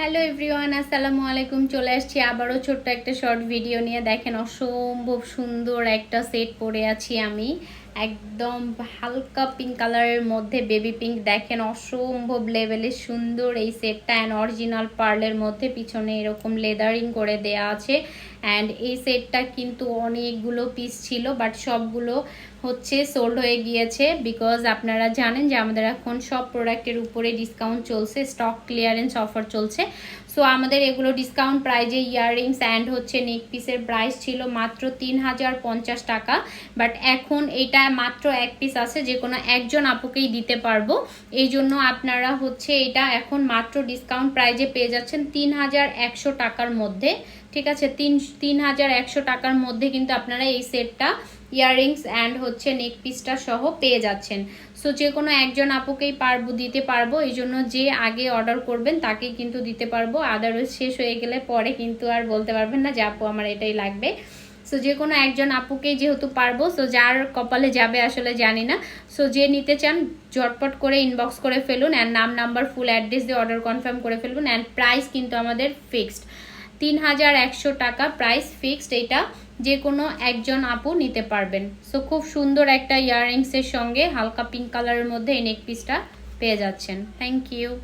Hello everyone আসসালামু আলাইকুম। চলে আসছি আবারও ছোট্ট একটা শর্ট ভিডিও নিয়ে। দেখেন অসম্ভব সুন্দর একটা সেট পরে আছি আমি। একদম হালকা পিঙ্ক কালারের মধ্যে বেবি পিঙ্ক দেখেন, অসম্ভব লেভেলের সুন্দর এই সেটটা অ্যান্ড অরিজিনাল পার্লের মধ্যে পিছনে এরকম লেদারিং করে দেয়া আছে অ্যান্ড এই সেটটা কিন্তু অনেকগুলো পিস ছিল বাট সবগুলো হচ্ছে সোল্ড হয়ে গিয়েছে বিকজ আপনারা জানেন যে আমাদের এখন সব প্রোডাক্টের উপরে ডিসকাউন্ট চলছে স্টক ক্লিয়ারেন্স অফার চলছে। সো আমাদের এগুলো ডিসকাউন্ট প্রাইজে ইয়াররিংস অ্যান্ড হচ্ছে নেক পিসের প্রাইস ছিল মাত্র তিন হাজার পঞ্চাশ টাকা। বাট এখন এটা মাত্র এক পিস আছে যে কোনো একজন আপুকেই দিতে পারব। এই জন্য আপনারা হচ্ছে এটা এখন মাত্র ডিসকাউন্ট প্রাইজে পেয়ে যাচ্ছেন তিন হাজার একশো টাকার মধ্যে, ঠিক আছে? তিন তিন হাজার একশো টাকার মধ্যে কিন্তু আপনারা এই সেটটা ইয়াররিংস অ্যান্ড হচ্ছে নেক পিসটা সহ পেয়ে যাচ্ছেন। সো যে কোনো একজন আপুকেই পারব, দিতে পারব, এই জন্য যে আগে অর্ডার করবেন তাকেই কিন্তু দিতে পারব। আদারওয়াইজ শেষ হয়ে গেলে পরে কিন্তু আর বলতে পারবেন না যে আপু, আমার এটাই লাগবে। সো যে কোনো একজন আপুকেই যেহেতু পারব সো যার কপালে যাবে আসলে জানি না। সো যে নিতে চান, ঝটপট করে ইনবক্স করে ফেলুন অ্যান্ড নাম নাম্বার ফুল অ্যাড্রেস দিয়ে অর্ডার কনফার্ম করে ফেলুন অ্যান্ড প্রাইস কিন্তু আমাদের ফিক্সড তিন হাজার একশো টাকা প্রাইস ফিক্সড এটা যে কোনো একজন আপু নিতে পারবেন। সো খুব সুন্দর একটা ইয়াররিংসের সঙ্গে হালকা পিঙ্ক কালারের মধ্যে এই নেক পিসটা পেয়ে যাচ্ছেন। Thank you